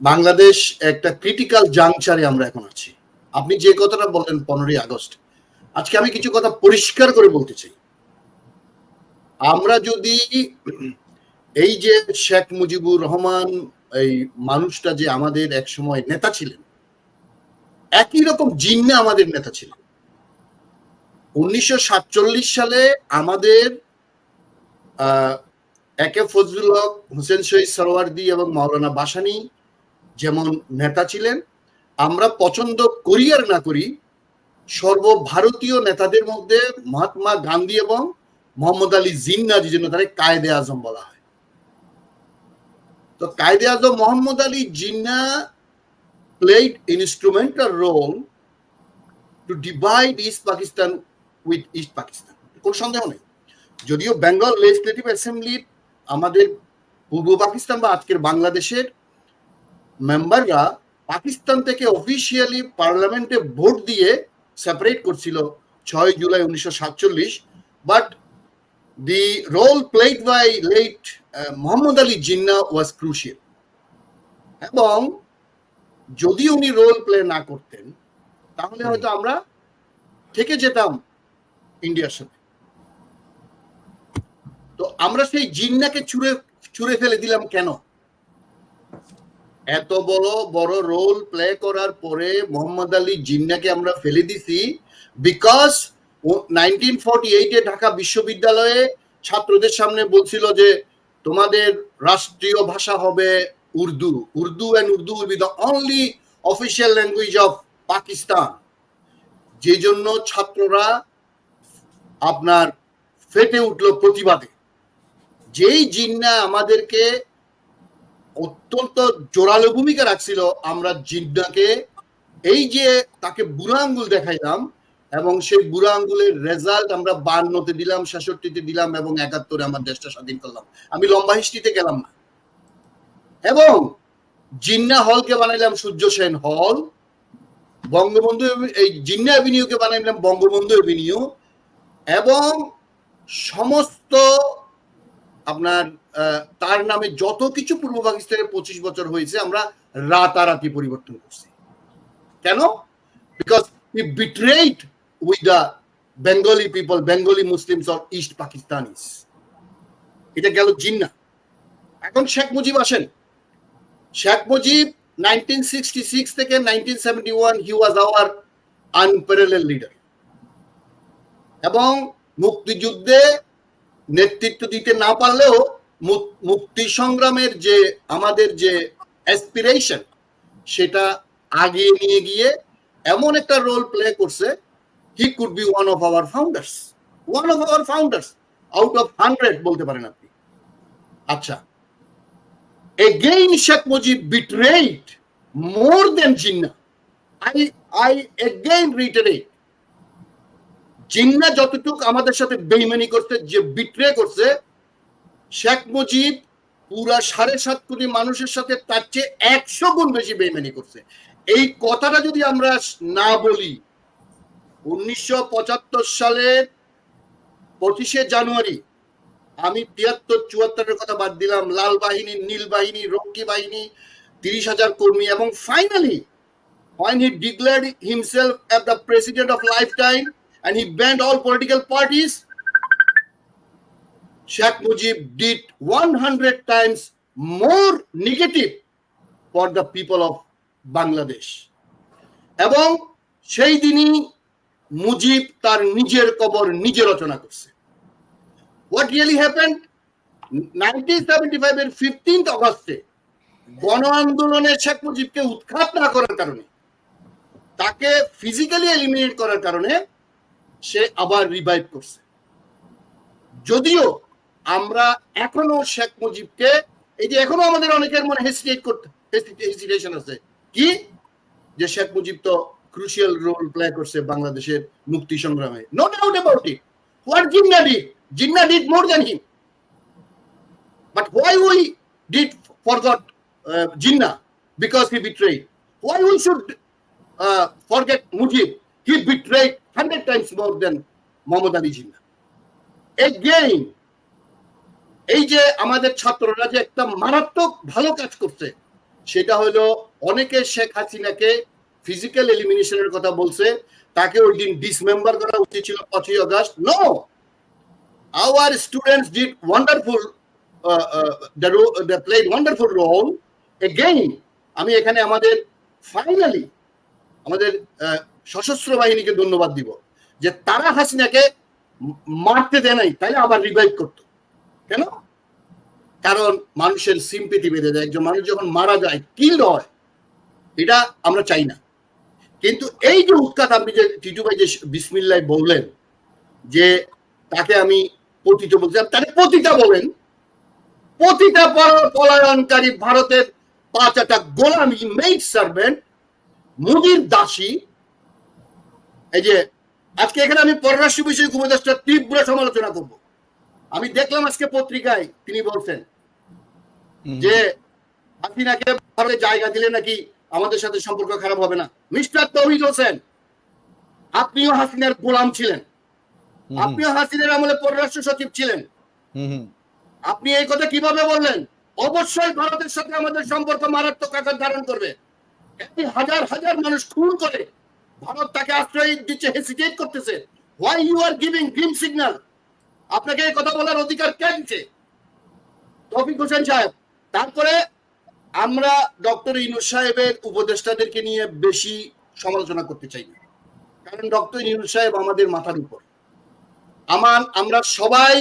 বাংলাদেশ একটা ক্রিটিক্যাল জাংচারে আমরা এখন আছি। আপনি যে কথাটা বললেন পনেরোই আগস্ট, আজকে আমি কিছু কথা পরিষ্কার করে বলতে চাই। আমরা যদি এই যে শেখ মুজিবুর রহমান, এই মানুষটা যে আমাদের এক সময় নেতা ছিলেন, একই রকম জিন্না আমাদের নেতা ছিলেন। উনিশশো সাতচল্লিশ সালে আমাদের একে ফজলুল হক, হোসেন শহীদ সরওয়ার্দি এবং মাওলানা বাসানি যেমন নেতা ছিলেন, আমরা পছন্দ করি আর না করি, সর্বভারতীয় নেতাদের মধ্যে মহাত্মা গান্ধী এবং মোহাম্মদ আলী জিন্না যে জন্য তারা কায়দে আজম বলা হয়। তো Quaid e Azam, Mohammad Ali Jinnah played instrumental role to divide East Pakistan with East Pakistan কোন সন্দেহ নেই। যদিও বেঙ্গল লেজিসলেটিভ অ্যাসেম্বলির আমাদের পূর্ব পাকিস্তান বা আজকের বাংলাদেশের মেম্বাররা পাকিস্তান থেকে অফিসিয়ালি পার্লামেন্টে ভোট দিয়ে সেপারেট করছিল ছয় জুলাই উনিশশো সাতচল্লিশ but the role played by late Mohammad Ali Jinnah was crucial এবং যদি উনি রোল প্লে না করতেন তাহলে হয়তো আমরা থেকে যেতাম ইন্ডিয়ার সাথে। তো আমরা সেই জিন্নাকে ছুঁড়ে ছুঁড়ে ফেলে দিলাম কেন? এত বড় বড় রোল প্লে করার পরে মোহাম্মদ আলী জিন্নাকে আমরা ফেলে দিছি বিকজ নাইনটিন ফর্টি এইটে ঢাকা বিশ্ববিদ্যালয়ে ছাত্রদের সামনে বলছিল যে তোমাদের রাষ্ট্রীয় ভাষা হবে Urdu. Urdu and Urdu will be the only official language of Pakistan. যে জন্য ছাত্ররা আপনার ফেটে উঠল প্রতিবাদে। যেই জিন্না আমাদেরকে অত্যন্ত জোরালো ভূমিকা রাখছিল আমরা জিন্নাকে এই যে তাকে বুড়া আঙ্গুল দেখাইলাম এবং সেই বুড়া আঙ্গুলের রেজাল্ট আমরা বান্নতে দিলাম, ছেষট্টিতে দিলাম এবং একাত্তরে আমার দেশটা স্বাধীন করলাম। আমি লম্বা হিস্ট্রিতে গেলাম না। এবং জিন্না হলকে বানাইলাম সূর্য সেন হল, বঙ্গবন্ধু এই জিন্না অ্যাভিনিউকে বানাইলাম বঙ্গবন্ধু অ্যাভিনিউ এবং সমস্ত আপনার তার নামে যত কিছু পূর্ব পাকিস্তানে পঁচিশ বছর হয়েছে, আমরা রাতারাতি পরিবর্তন করছি। কেন? Because he betrayed with the Bengali people Bengali Muslims or East Pakistanis এটা গেল জিন্না। এখন শেখ মুজিব আসেন। Sheikh Mujib nineteen sixty six থেকে nineteen seventy one he was our unparalleled leader এবং মুক্তিযুদ্ধে নেতৃত্ব দিতে না পারলেও মুক্তি সংগ্রামের যে, আমাদের যে অ্যাসপিরেশন সেটা আগিয়ে নিয়ে গিয়ে এমন একটা রোল প্লে করছে he could be one of our founders one of our founders out of hundred বলতে পারেন আপনি। আচ্ছা। Again Sheikh Mujib betrayed more than Jinnah. I I again reiterate, Jinnah যতটুকু আমাদের সাথে বেইমানি করছে, যে বিট্রে করছে শেখ মুজিব পুরা সাড়ে সাত কোটি মানুষের সাথে তার চেয়ে একশো গুণ বেশি বেইমানি করছে। এই কথাটা যদি আমরা না বলি, উনিশশো পঁচাত্তর সালের পঁচিশে জানুয়ারি আমি তিয়াত্তর চুয়াত্তরের কথা বাদ দিলাম, লাল বাহিনী, নীল বাহিনী রক্ষী বাহিনী, তিরিশ হাজার কর্মী এবং finally when he declared himself as the president of lifetime and he banned all political parties Sheikh Mujib did 100 times more negative for the people of Bangladesh. এবং সেই দিনই মুজিব তার নিজের কবর নিজে রচনা করছে। What really happened? 1975 এর 15th অগস্টে গণ আন্দোলনে শেখ মুজিবকে উৎখাত না করার কারণে, তাকে ফিজিক্যালি এলিমিনেট করার কারণে সে আবার রিভাইভ করছে। যদিও আমরা এখনও শেখ মুজিবকে এই যে এখনও আমাদের অনেকের মনে হেসিটেট করতে হেসিটেশন আছে। কি? যে শেখ মুজিব তো ক্রুশিয়াল রোল প্লে করছে বাংলাদেশের মুক্তি সংগ্রামে। No doubt about it what Jinnah did Jinnah did more than him but why we did forgot Jinnah because he betrayed why we should forget Mujib. He betrayed hundred times more than Muhammad Ali Jinnah. Again, এই যে আমাদের ছাত্ররা যে একটা মারাত্মক ভালো কাজ করছে সেটা হলো অনেকে শেখ হাসিনাকে ফিজিক্যাল এলিমিনেশনের কথা বলছে তাকে ওই দিন ডিসমেম্বার করা উচিত ছিল পঁচিশ August. No our students did wonderful played wonderful role again আমি এখানে আমাদের ফাইনালি আমাদের আহ, সশস্ত্র বাহিনীকে ধন্যবাদ দিব যে তারা হাসিনাকে মারতে দেয় নাই তাইলে আবার রিভাইভ করতো। কেন? কারণ মানুষের সিম্পিটি বেঁধে যায় একজন মানুষ যখন মারা যায় কিল হয় এটা আমরা চাই না। কিন্তু এই যে উৎকাত আপনি যে টিটু ভাই যে বিসমিল্লাহ বললেন, যে তাকে আমি পতিত বলছিলাম তাকে পতিতা বলেন। পতিতা পলায়নকারী ভারতের পাঁচ একটা গোলামি মেইড সার্ভেন্ট মুদির দাসী। এই যে, আজকে এখানে আমি পররাষ্ট্র বিষয়ক উপদেষ্টার তীব্র সমালোচনা করব। আমি দেখলাম আজকে পত্রিকায় তিনি বলছেন। যে হাসিনাকে ভারতে জায়গা দিলে নাকি আমাদের সাথে সম্পর্ক খারাপ হবে না। মিস্টার তৌহিদ হোসেন আপনিও হাসিনার গোলাম ছিলেন। আপনিও হাসিনার আমলে পররাষ্ট্র সচিব ছিলেন। আপনি এই কথা কীভাবে বললেন? অবশ্যই ভারতের সাথে আমাদের সম্পর্ক মারাত্মক আকার ধারণ করবে। হাজার হাজার মানুষ খুন করে ভারত তাকে আশ্রয় দিচ্ছে হেসিটেট করতেছে। Why you are giving green signal আপনাকে কথা বলার অধিকার কে দিচ্ছে তফিক হোসেন সাহেব, তারপরে আমরা ডক্টর ইনুস সাহেবের উপদেষ্টাদেরকে নিয়ে বেশি সমালোচনা করতে চাই না। কারণ ডক্টর ইনুস সাহেব আমাদের মাথার উপর। আমার আমরা সবাই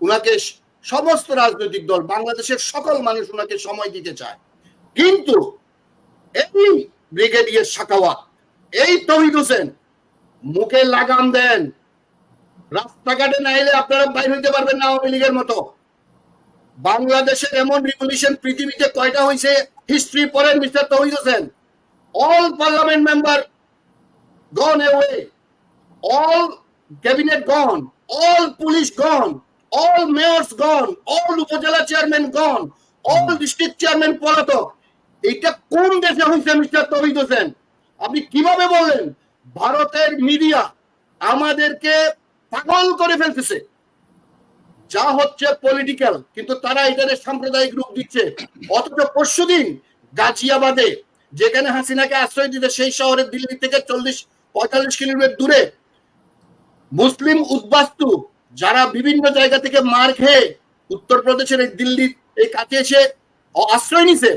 উনাকে সমস্ত রাজনৈতিক দল, বাংলাদেশের সকল মানুষ উনাকে সময় দিতে চায়। কিন্তু এই ব্রিগেডিয়ার সাকাওয়াত এই তহিদ হোসেন, মুখে লাগাম দেন। রাস্তাঘাটে না এলে আপনারা বাইর হইতে পারবেন না আওয়ামী লীগের মতো। বাংলাদেশের এমন রিভলিউশন পৃথিবীতে কয়টা হয়েছে হিস্ট্রি পড়েন mister Tohid Hossain. All parliament member gone away all cabinet gone all police gone all mayors gone all upazila chairman gone all district chairman পলাতক। এটা কোন দেশে হয়েছে মিস্টার তহিদ হোসেন? আপনি কীভাবে বললেন? ভারতের মিডিয়া আমাদেরকে পাগল করে ফেলতেছে। যা হচ্ছে পলিটিক্যাল কিন্তু তারা এটারে সাম্প্রদায়িক রূপ দিচ্ছে। অথচ পরশুদিন গাজিয়াবাদে, যেখানে হাসিনাকে আশ্রয় দিতে সেই শহরের দিল্লি থেকে চল্লিশ, পঁয়তাল্লিশ কিলোমিটার দূরে মুসলিম উদ্বাস্তু, যারা বিভিন্ন জায়গা থেকে মার খেয়ে উত্তরপ্রদেশের এই দিল্লির এই কাছে এসে আশ্রয় নিছে,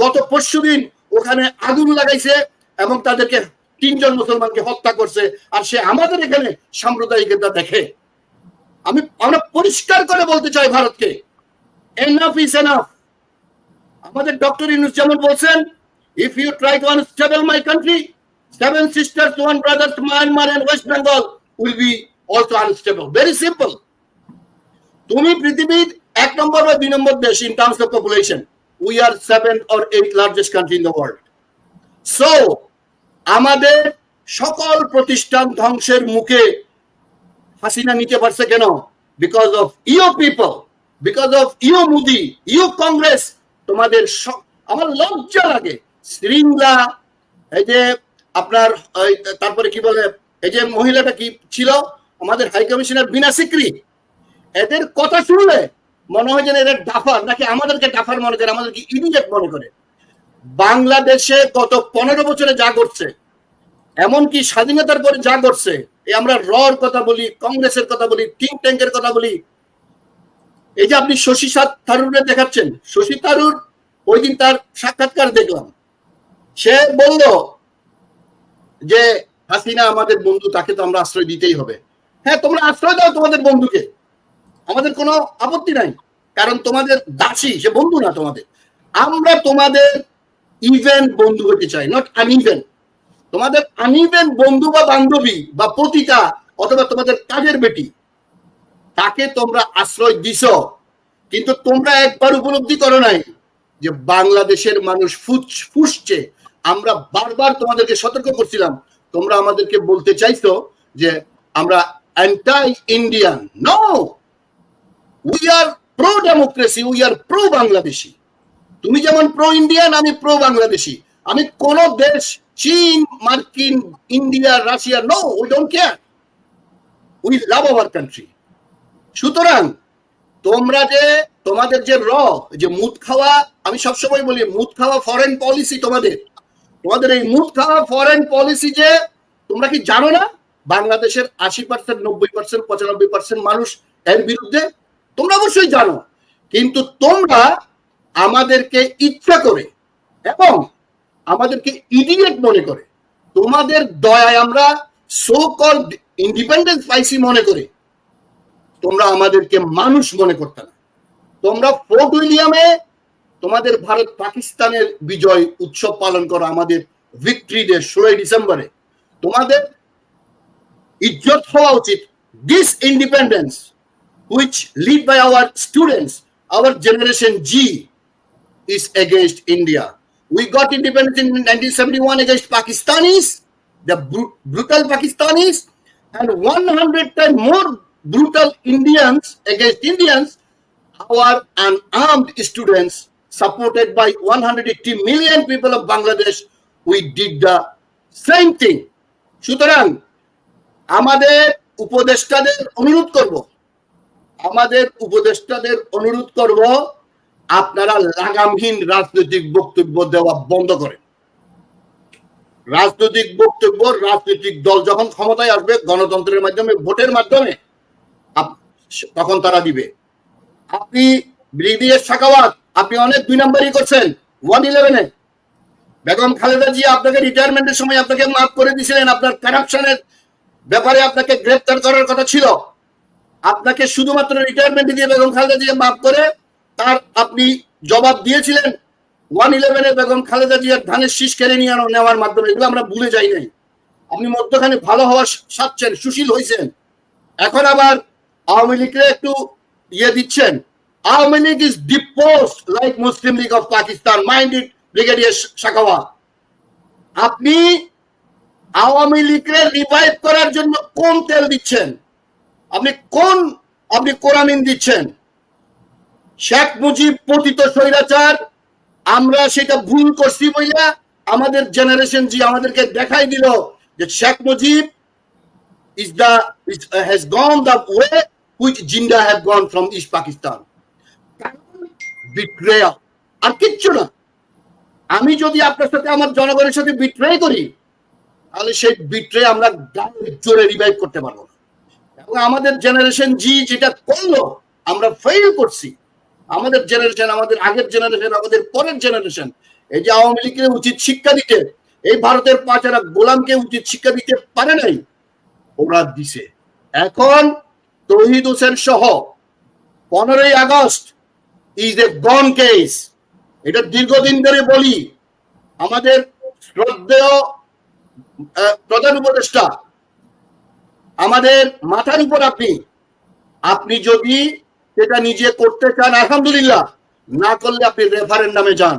গত পরশুদিন ওখানে আগুন লাগাইছে এবং তাদেরকে তিনজন মুসলমানকে হত্যা করছে আর সে আমাদের এখানে সাম্প্রদায়িকতা দেখে। আমি, আমরা পরিষ্কার করে বলতে চাই ভারতকে এনাফ ইজ এনাফ আমাদের ডক্টর ইউনুস যেমন বলছেন if you try to unstable my country seven sisters one brothers Myanmar and West Bengal will be also unstable very simple তুমি পৃথিবীর এক নম্বর বা দুই নম্বর দেশ in terms of population we are seven or eight largest country in the world so আমাদের সকল প্রতিষ্ঠান ধ্বংসের মুখে হাসিনা নিতে পারছে কেন? Because of you people because of you Modi you Congress তোমাদের আমার লজ্জা লাগে। শ্রীংলা এই যে আপনার তারপরে কি বলে, এই যে মহিলাটা কি ছিল? আমাদের হাই কমিশনার বিনা সিক্রি। এদের কথা শুনলে মনে হয় যেন এদের ডাফার, নাকি আমাদেরকে ডাফার মনে করে, আমাদেরকে ইডিয়েট মনে করে। বাংলাদেশে গত পনেরো বছরে যা করছে এমনকি স্বাধীনতার পরে যা করছে এই আমরা রর কথা বলি, কংগ্রেসের কথা বলি থিঙ্ক ট্যাঙ্কের কথা বলি। এই যে আপনি শশী থারুরে দেখাচ্ছেন, শশী থারুর ওই দিন তার সাক্ষাৎকার দেখলাম। সে বলল যে, হাসিনা আমাদের বন্ধু, তাকে তো আমরা আশ্রয় দিতেই হবে। হ্যাঁ তোমরা আশ্রয় দাও তোমাদের বন্ধুকে। আমাদের কোনো আপত্তি নাই। কারণ তোমাদের দাসী, সে বন্ধু না তোমাদের। আমরা তোমাদের ইভেন বন্ধু হতে চাই নট আনইভেন তোমাদের আনইভেন বন্ধু বা বান্ধবী বা পতিতা অথবা তোমাদের কাজের বেটি, তাকে তোমরা আশ্রয় দিছ। কিন্তু তোমরা একবার উপলব্ধি করো নাই যে বাংলাদেশের মানুষ ফুস- ফুসছে। আমরা বারবার তোমাদেরকে সতর্ক করছিলাম। তোমরা আমাদেরকে বলতে চাইছো যে আমরা anti Indian no we are pro democracy we are pro Bangladeshi তুমি যেমন প্রো ইন্ডিয়ান আমি প্রো বাংলাদেশি আমি কোন দেশ, চীন, মার্কিন, India, Russia no we don't care we love our country সুতরাং, তোমরা যে, তোমাদের যে র, যে মুদ খাওয়া, আমি সবসময় বলি, মুদ খাওয়া ফরেন পলিসি তোমাদের। তোমাদের এই মুদ খাওয়া ফরেন পলিসি যে, তোমরা কি জানো না? বাংলাদেশের আশি পার্সেন্ট নব্বই পার্সেন্ট পঁচানব্বই পার্সেন্ট মানুষ এর বিরুদ্ধে, তোমরা অবশ্যই জানো। কিন্তু তোমরা আমাদেরকে ইচ্ছা করে এবং আমাদেরকে ইডিয়েট মনে করে। তোমাদের দয়ায় আমরা সো কল ইন্ডিপেন্ডেন্স পাইছি মনে করে। তোমরা আমাদেরকে মানুষ মনে করতে না। তোমরা ফোর্ট উইলিয়ামে তোমাদের ভারত পাকিস্তানের বিজয় উৎসব পালন করো আমাদের ভিক্টরি ডে ষোলোই ডিসেম্বরে তোমাদের ইজ্জত হওয়া উচিত। This independence which lead by our students our generation G is against India. We got independence in 1971 against Pakistanis, the bru- brutal Pakistanis, and 100 times more brutal Indians against Indians. Our unarmed students, supported by 180 million people of Bangladesh, we did the same thing. সুতরাং আমাদের উপদেষ্টাদের অনুরোধ করব আমাদের উপদেষ্টাদের অনুরোধ করব আপনারা লাগামহীন রাজনৈতিক বক্তব্য দেওয়া বন্ধ করেন রাজনৈতিক বক্তব্য, রাজনৈতিক দল যখন ক্ষমতায় আসবে, গণতন্ত্রের মাধ্যমে, ভোটের মাধ্যমে তখন তারা দিবে। আপনি ব্রিগেডিয়ার শাখাওয়াত, আপনি অনেক দুই নাম্বারই করছেন, ওয়ান ইলেভেনে। বেগম খালেদা জি আপনাকে রিটায়ারমেন্টের সময় আপনাকে মাফ করে দিয়েছিলেন, আপনার কারাপশনের ব্যাপারে আপনাকে গ্রেপ্তার করার কথা ছিল। আপনাকে শুধুমাত্র রিটায়ারমেন্ট দিয়ে বেগম খালেদা জিয়া মাফ করে আপনি জবাব দিয়েছিলেন। ওয়ান ইলেভেনে বেগম খালেদা জিয়ার ধানের শীষ কেড়ে নিয়ে নেওয়ার মাধ্যমে। এগুলো আমরা ভুলে যাই নাই। আপনি মধ্যখানে ভালো হওয়া সাচ্ছেন সুশীল হয়েছেন এখন আবার আওয়ামী লীগকে একটু ইয়ে দিচ্ছেন। Awami League is deposed like Muslim League of Pakistan mind it brigadier Shakhawat আপনি আওয়ামী লীগকে রিভাইভ করার জন্য কোন তেল দিচ্ছেন? আপনি কোন আপনি কোরআমিন দিচ্ছেন? শেখ মুজিব পতিত স্বৈরাচার আমরা সেটা ভুল করছি বইলা আমাদের জেনারেশন জি আমাদেরকে দেখাই দিল যে Sheikh Mujib is the is, uh, has gone the way which Jinda have gone Pakistan Pakistan. আর কিচ্ছু না। আমি যদি আপনার সাথে আমার জনগণের সাথে বিট্রে করি তাহলে সেই বিট্রে আমরা জোরে রিভাইভ করতে পারব এবং আমাদের জেনারেশন জি যেটা করল আমরা ফেল করছি। আমাদের জেনারেশন আমাদের আগের জেনারেশন আমাদের পরের জেনারেশন এই যে আওয়ামী লীগের উচিত শিক্ষা দিতে, এই ভারতের পাঁচারা গোলামকে উচিত শিক্ষা দিতে পারে নাই ওরা দিছে। এখন তহিদ হোসেন সহ পনেরোই August is a gone case এটা দীর্ঘদিন ধরে বলি, আমাদের শ্রদ্ধেয় প্রধান উপদেষ্টা, আমাদের মাথার উপর আপনি আপনি যদি সেটা নিজে করতে চান আলহামদুলিল্লাহ। না করলে আপনি রেফারেন্ডামে যান।